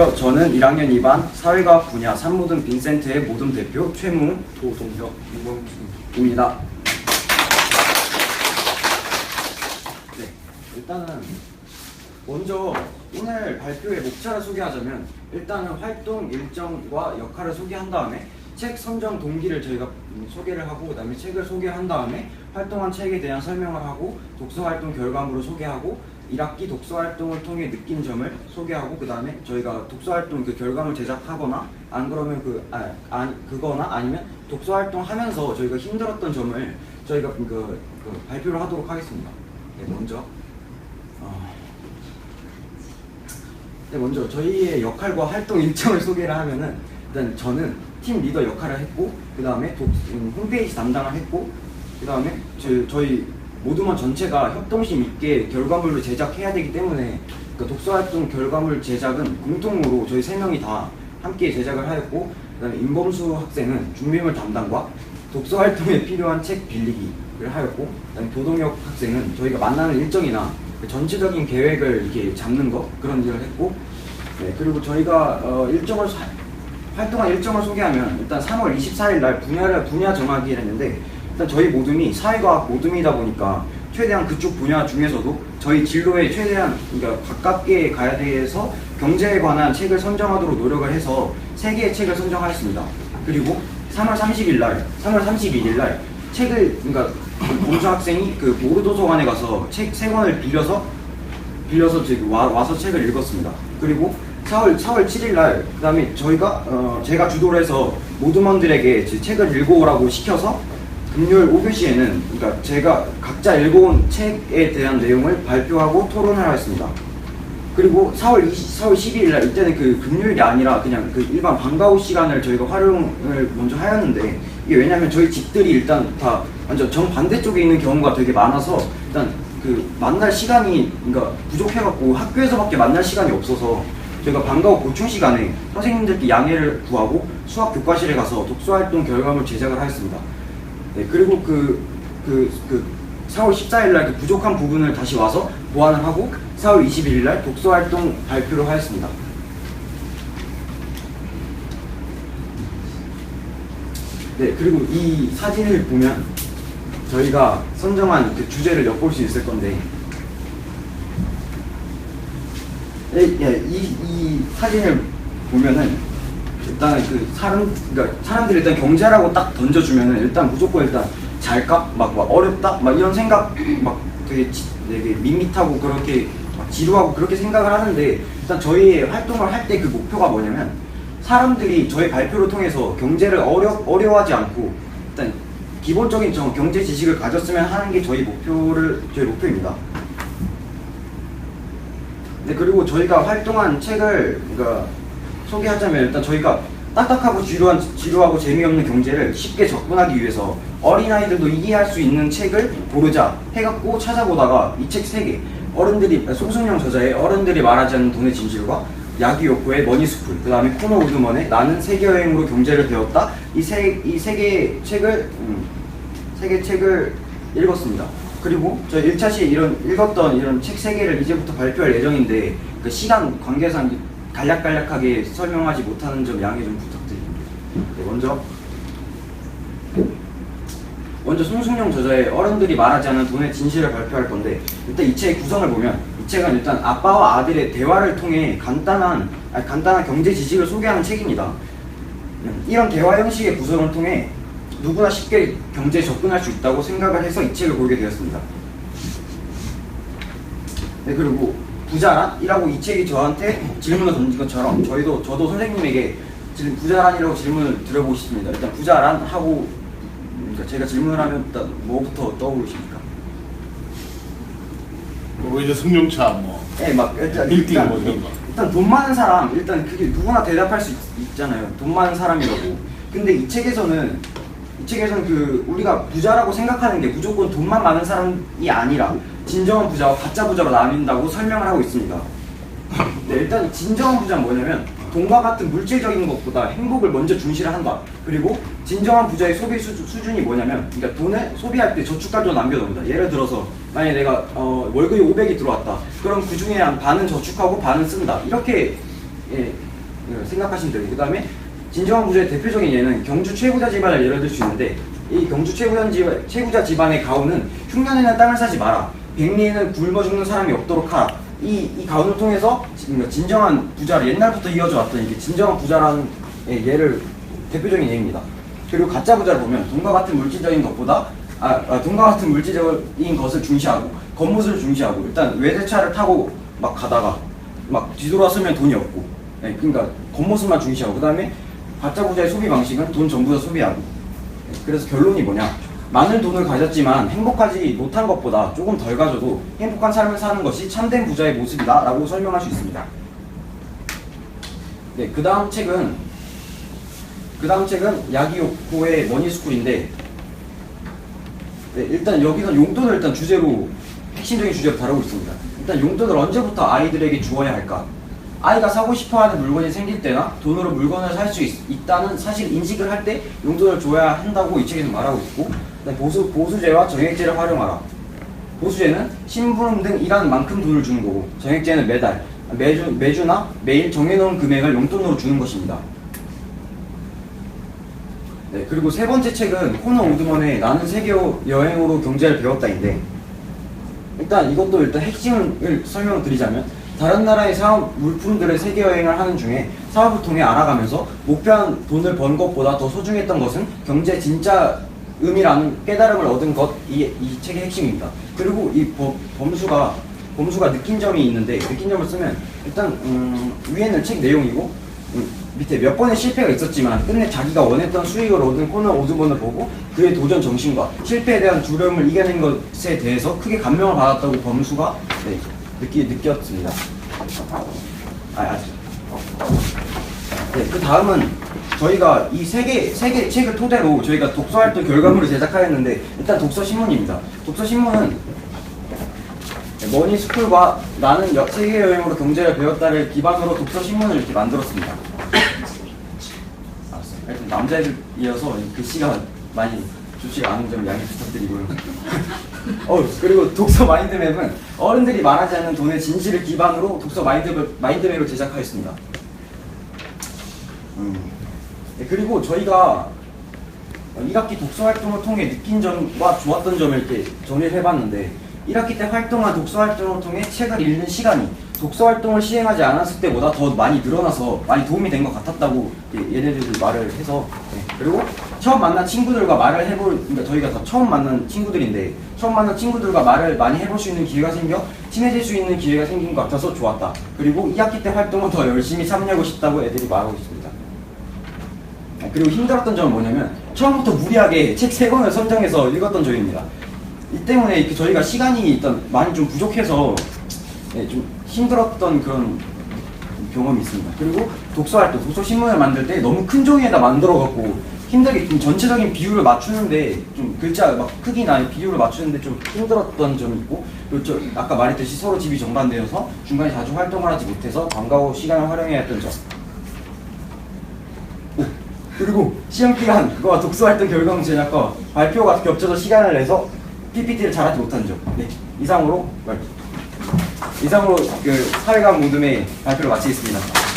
저는 1학년 2반 사회과학 분야 산모등 빈센트의 모든 대표 최무 도동혁 입니다. 네, 일단은 먼저 오늘 발표의 목차를 소개하자면 일단은 활동 일정과 역할을 소개한 다음에 책 선정 동기를 저희가 음, 소개를 하고 그다음에 책을 소개한 다음에 활동한 책에 대한 설명을 하고 독서 활동 결과물을 소개하고 1학기 독서 활동을 통해 느낀 점을 소개하고 그 다음에 저희가 독서 활동 그 결과물 제작하거나 안 그러면 그 아, 아니 그거나 아니면 독서 활동 하면서 저희가 힘들었던 점을 저희가 그, 그 발표를 하도록 하겠습니다. 네, 먼저 어, 네, 먼저 저희의 역할과 활동 일정을 소개를 하면은 일단 저는 팀 리더 역할을 했고 그 다음에 홈페이지 담당을 했고 그 다음에 저희 모두먼 전체가 협동심 있게 결과물을 제작해야 되기 때문에 그 독서 활동 결과물 제작은 공통으로 저희 세 명이 다 함께 제작을 하였고 그다음에 임범수 학생은 준비물 담당과 독서 활동에 필요한 책 빌리기를 하였고 그다음에 도동혁 학생은 저희가 만나는 일정이나 그 전체적인 계획을 이렇게 잡는 거 그런 일을 했고 네, 그리고 저희가 어, 일정을 사- 활동한 일정을 소개하면 일단 3월 24일 날 분야를 분야 정하기를 했는데 일단 저희 모둠이 사회과학 모둠이다 보니까 최대한 그쪽 분야 중에서도 저희 진로에 최대한 그러니까 가깝게 가야 돼서 경제에 관한 책을 선정하도록 노력을 해서 세 개의 책을 선정하였습니다. 그리고 3월 30일 날, 3월 31일 날 책을 그러니까 공수 학생이 그 모르도서관에 가서 책 세 권을 빌려서 빌려서 지금 와, 와서 책을 읽었습니다. 그리고 4월 4월 7일 날 그다음에 저희가 어, 제가 주도를 해서 모두먼들에게 제 책을 읽어오라고 시켜서 금요일 5교시에는 그러니까 제가 각자 읽어온 책에 대한 내용을 발표하고 토론을 하였습니다. 그리고 4월 20, 4월 12일 날 이때는 그 금요일이 아니라 그냥 그 일반 방과후 시간을 저희가 활용을 먼저 하였는데 이게 왜냐면 저희 집들이 일단 다 완전 정 반대쪽에 있는 경우가 되게 많아서 일단 그 만날 시간이 그러니까 부족해갖고 학교에서밖에 만날 시간이 없어서 저희가 방과후 보충 시간에 선생님들께 양해를 구하고 수학 교과실에 가서 독서 활동 결과물 제작을 하였습니다. 네, 그리고 그, 그, 그 4월 14일 날 그 부족한 부분을 다시 와서 보완을 하고 4월 21일 날 독서 활동 발표를 하였습니다. 네, 그리고 이 사진을 보면 저희가 선정한 그 주제를 엿볼 수 있을 건데 예, 예, 이, 이 사진을 보면은 일단 그 사람 그러니까 사람들이 일단 경제라고 딱 던져주면은 일단 무조건 일단 잘까 막, 막 어렵다 막 이런 생각 막 되게 지- 되게 밋밋하고 그렇게 막 지루하고 그렇게 생각을 하는데 일단 저희 활동을 할 때 그 목표가 뭐냐면 사람들이 저희 발표를 통해서 경제를 어려 어려워하지 않고 일단 기본적인 저 경제 지식을 가졌으면 하는 게 저희 목표를 저희 목표입니다. 네 그리고 저희가 활동한 책을 그러니까 소개하자면 일단 저희가 딱딱하고 지루한 지루하고 재미없는 경제를 쉽게 접근하기 위해서 어린아이들도 이해할 수 있는 책을 고르자 해갖고 찾아보다가 이 책 세개 어른들이 송승영 저자의 어른들이 말하지 않는 돈의 진실과 야기 욕구의 머니스쿨 그 다음에 코너 우드먼의 나는 세계 여행으로 경제를 배웠다 이 세 이 세 개의 책을 음, 세개 책을 읽었습니다. 그리고 저 1차 시에 이런 읽었던 이런 책 세 개를 이제부터 발표할 예정인데 그 시간 관계상 간략간략하게 설명하지 못하는 점 양해 좀 부탁드립니다. 네, 먼저 먼저 송승용 저자의 어른들이 말하지 않는 돈의 진실을 발표할 건데 일단 이 책의 구성을 보면 이 책은 일단 아빠와 아들의 대화를 통해 간단한 아니, 간단한 경제 지식을 소개하는 책입니다. 음, 이런 대화 형식의 구성을 통해 누구나 쉽게 경제에 접근할 수 있다고 생각을 해서 이 책을 고르게 되었습니다. 네 그리고 부자란 이라고 이 책이 저한테 질문을 던진 것처럼 저희도 저도 선생님에게 질- 부자란이라고 질문을 드려보고 싶습니다. 일단 부자란 하고 그러니까 제가 질문을 하면 일단 뭐부터 떠오르십니까? 뭐 이제 승용차 뭐 네, 막 일단 빌딩 일단, 뭐 이런 거. 일단 돈 많은 사람 일단 그게 누구나 대답할 수 있, 잖아요돈 많은 사람이라고. 근데 이 책에서는 이 책에서는 그 우리가 부자라고 생각하는 게 무조건 돈만 많은 사람이 아니라 진정한 부자와 가짜 부자로 나뉜다고 설명을 하고 있습니다. 네, 일단 진정한 부자는 뭐냐면 돈과 같은 물질적인 것보다 행복을 먼저 중시를 한다. 그리고 진정한 부자의 소비 수준, 수준이 뭐냐면 그러니까 돈을 소비할 때 저축까지 남겨놓는다. 예를 들어서 만약에 내가 어, 월급이 500이 들어왔다. 그럼 그 중에 한 반은 저축하고 반은 쓴다. 이렇게 예, 생각하시면 되고 그 다음에 진정한 부자의 대표적인 예는 경주 최부자 집안을 예를 들 수 있는데 이 경주 최부자 집안의 가훈은 흉년에는 땅을 사지 마라. 백리에는 굶어 죽는 사람이 없도록 하라. 이, 이 가훈을 통해서 진- 진정한 부자를 옛날부터 이어져 왔던 이게 진정한 부자라는 예, 예를 대표적인 예입니다. 그리고 가짜 부자를 보면 돈과 같은 물질적인 것보다 아, 아, 돈과 같은 물질적인 것을 중시하고 겉모습을 중시하고 일단 외제차를 타고 막 가다가 막 뒤돌아서면 돈이 없고 예, 그러니까 겉모습만 중시하고 그 다음에 가짜 부자의 소비 방식은 돈 전부 다 소비하고 예, 그래서 결론이 뭐냐 많은 돈을 가졌지만 행복하지 못한 것보다 조금 덜 가져도 행복한 삶을 사는 것이 참된 부자의 모습이다 라고 설명할 수 있습니다 네, 그 다음 책은 그 다음 책은 야기요코의 머니스쿨인데 네, 일단 여기서 용돈을 일단 주제로 핵심적인 주제로 다루고 있습니다. 일단 용돈을 언제부터 아이들에게 주어야 할까? 아이가 사고 싶어하는 물건이 생길 때나 돈으로 물건을 살 수 있다는 사실 인식을 할 때 용돈을 줘야 한다고 이 책에서 말하고 있고 보수 보수제와 정액제를 활용하라. 보수제는 신분 등 일하는 만큼 돈을 주는 거고 정액제는 매달 매주 매주나 매일 정해놓은 금액을 용돈으로 주는 것입니다. 네, 그리고 세 번째 책은 코너 오드먼의 나는 세계 여행으로 경제를 배웠다인데 일단 이것도 일단 핵심을 설명을 드리자면 다른 나라의 사업 물품들의 세계 여행을 하는 중에 사업을 통해 알아가면서 목표한 돈을 번 것보다 더 소중했던 것은 경제 진짜 의미라는 깨달음을 얻은 것이 이 책의 핵심입니다. 그리고 이 법, 범수가 범수가 느낀 점이 있는데 느낀 점을 쓰면 일단 음, 위에는 책 내용이고 음, 밑에 몇 번의 실패가 있었지만 끝내 자기가 원했던 수익을 얻은 코너 오드본을 보고 그의 도전 정신과 실패에 대한 두려움을 이겨낸 것에 대해서 크게 감명을 받았다고 범수가 네, 느끼, 느꼈습니다. 아, 아직. 네, 그 다음은 저희가 이 세 개, 세개 책을 토대로 저희가 독서 활동 결과물을 제작하였는데 일단 독서 신문입니다. 독서 신문은 머니 스쿨과 나는 여- 세계 여행으로 경제를 배웠다를 기반으로 독서 신문을 이렇게 만들었습니다. 알았어요. 하여튼 남자애들이어서 이 글씨가 많이 좋지가 않은 점 양해 부탁드리고요. 어, 그리고 독서 마인드맵은 어른들이 말하지 않는 돈의 진실을 기반으로 독서 마인드맵, 마인드맵을 제작하였습니다. 음. 네, 그리고 저희가 1학기 독서 활동을 통해 느낀 점과 좋았던 점을 이렇게 정리를 해봤는데 1학기 때 활동한 독서 활동을 통해 책을 읽는 시간이 독서 활동을 시행하지 않았을 때보다 더 많이 늘어나서 많이 도움이 된 것 같았다고 얘네들도 말을 해서 네. 그리고 처음 만난 친구들과 말을 해볼 그러니까 저희가 다 처음 만난 친구들인데 처음 만난 친구들과 말을 많이 해볼 수 있는 기회가 생겨 친해질 수 있는 기회가 생긴 것 같아서 좋았다 그리고 2학기 때 활동은 더 열심히 참여하고 싶다고 애들이 말하고 있습니다 아, 그리고 힘들었던 점은 뭐냐면 처음부터 무리하게 책 세 권을 선정해서 읽었던 점입니다. 이 때문에 저희가 시간이 일단 많이 좀 부족해서 네, 좀 힘들었던 그런 경험이 있습니다. 그리고 독서할 때 독서 신문을 만들 때 너무 큰 종이에다 만들어 갖고 힘들게 좀 전체적인 비율을 맞추는데 좀 글자 막 크기나 비율을 맞추는데 좀 힘들었던 점이 있고 저 아까 말했듯이 서로 집이 정반대여서 중간에 자주 활동을 하지 못해서 방과 후 시간을 활용해야 했던 점 오, 그리고 시험 기간 그거와 독서 활동 결과물 제작과 발표가 겹쳐서 시간을 내서 PPT를 잘하지 못한 점. 네, 이상으로 이상으로 그 사회감 모둠의 발표를 마치겠습니다.